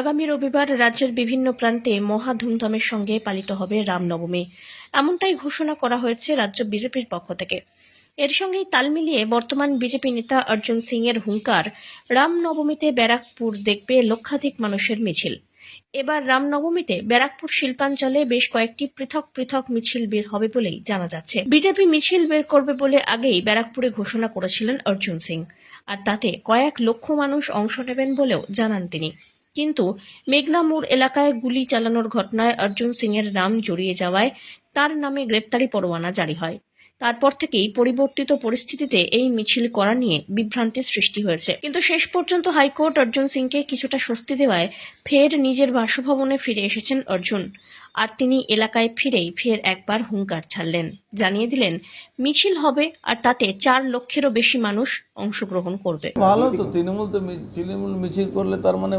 আগামী রবিবার রাজ্যের বিভিন্ন প্রান্তে মহা ধুমধামের সঙ্গে পালিত হবে রামনবমী। এমনটাই ঘোষণা করা হয়েছে রাজ্য বিজেপির পক্ষ থেকে। এর সঙ্গেই তাল মিলিয়ে বর্তমান বিজেপি নেতা অর্জুন সিং এর হুঙ্কার, রামনবমীতে ব্যারাকপুর দেখবে লক্ষাধিক মানুষের মিছিল। এবার রামনবমীতে ব্যারাকপুর শিল্পাঞ্চলে বেশ কয়েকটি পৃথক পৃথক মিছিল বের হবে বলেই জানা যাচ্ছে। বিজেপি মিছিল বের করবে বলে আগেই ব্যারাকপুরে ঘোষণা করেছিলেন অর্জুন সিং। আর তাতে কয়েক লক্ষ মানুষ অংশ নেবেন বলেও জানান তিনি। কিন্তু মেঘনামুর এলাকায় গুলি চালানোর ঘটনায় অর্জুন সিং এর নাম জড়িয়ে যাওয়ায় তার নামে গ্রেপ্তারি পরোয়ানা জারি হয়। তারপর থেকেই পরিবর্তিত পরিস্থিতিতে এই মিছিল করা নিয়ে বিভ্রান্তির সৃষ্টি হয়েছে। কিন্তু শেষ পর্যন্ত হাইকোর্ট অর্জুন সিংকে কিছুটা স্বস্তি দেওয়ায় ফের নিজের বাসভবনে ফিরে এসেছেন অর্জুন। আর তিনি এলাকায় ফিরেই ফের একবার হুঙ্কার ছাড়লেন। জানিয়ে দিলেন, মিছিল হবে আর তাতে চার লক্ষেরও বেশি মানুষ অংশগ্রহণ করবে। ভালো তো, তৃণমূল তো তৃণমূল মিছিল করলে তার মানে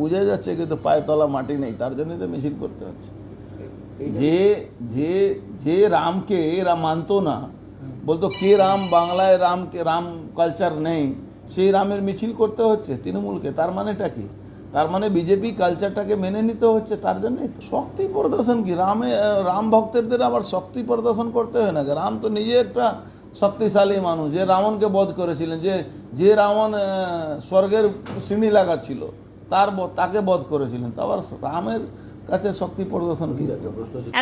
বোঝা যাচ্ছে কিন্তু পায়ে তলা মাটি নেই, তার জন্যই তো মিছিল করতে হচ্ছে। যে যে যে রামকে এরা মানতো না, বলতো, কে রাম? বাংলায় রামকে রাম কালচার নেই। সেই রামের মিছিল করতে হচ্ছে তৃণমূলকে, তার মানেটা কি? তার মানে বিজেপি কালচারটাকে মেনে নিতে হচ্ছে, তার জন্যই তো। শক্তি প্রদর্শন কি? রামে রাম ভক্তদের আবার শক্তি প্রদর্শন করতে হয় না রাম তো নিজে একটা শক্তিশালী মানুষ, যে রাবণকে বধ করেছিলেন, যে যে রাবণ স্বর্গের সিঁড়ি লাগাচ্ছিল, তার তাকে বধ করেছিলেন। তো আবার রামের কাছে শক্তি প্রদর্শন কি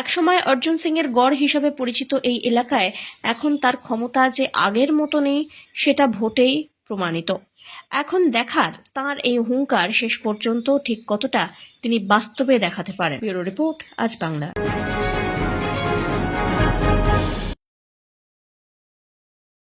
একসময় অর্জুন সিং এর গড় হিসাবে পরিচিত এই এলাকায় এখন তার ক্ষমতা যে আগের মতো নেই সেটা ভোটেই প্রমাণিত। এখন দেখার তার এই হুঙ্কার শেষ পর্যন্ত ঠিক কতটা তিনি বাস্তবে দেখাতে পারেন। ব্যুরো রিপোর্ট আজ বাংলা।